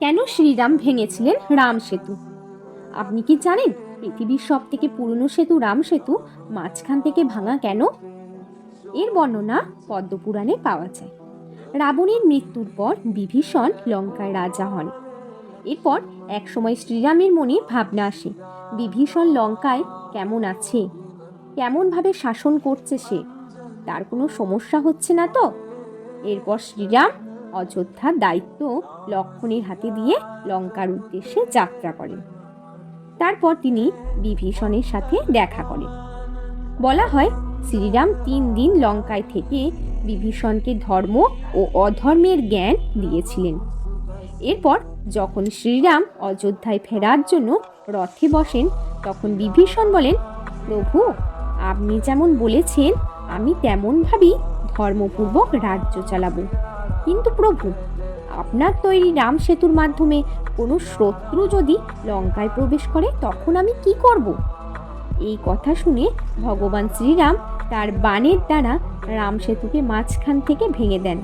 কেন শ্রীরাম ভেঙেছিলেন রাম সেতু? আপনি কি জানেন পৃথিবীর সব থেকে পুরনো সেতু রাম সেতু মাঝখান থেকে ভাঙা কেন? এর বর্ণনা পদ্মপুরাণে পাওয়া যায়। রাবণের মৃত্যুর পর বিভীষণ লঙ্কায় রাজা হন। এরপর একসময় শ্রীরামের মনে ভাবনা আসে, বিভীষণ লঙ্কায় কেমন আছে? কেমনভাবে শাসন করছে সে? তার কোনো সমস্যা হচ্ছে না তো? এরপর শ্রীরাম অযোধ্যার দায়িত্ব লক্ষণের হাতে দিয়ে লঙ্কার উদ্দেশ্যে যাত্রা করেন। তারপর তিনি বিভীষণের সাথে দেখা করেন। বলা হয়, শ্রীরাম তিন দিন লঙ্কায় থেকে বিভীষণকে ধর্ম ও অধর্মের জ্ঞান দিয়েছিলেন। এরপর যখন শ্রীরাম অযোধ্যায় ফেরার জন্য রথে বসেন, তখন বিভীষণ বলেন, প্রভু, আপনি যেমন বলেছেন, আমি তেমনভাবেই ধর্মপূর্বক রাজ্য চালাবো। কিন্তু প্রভু, আপনার তৈরি রাম সেতুর মাধ্যমে কোনো শত্রু যদি লঙ্কায় প্রবেশ করে, তখন আমি কি করব? এই কথা শুনে ভগবান শ্রীরাম তার বাণের দ্বারা রাম সেতুকে মাঝখান থেকে ভেঙে দেন।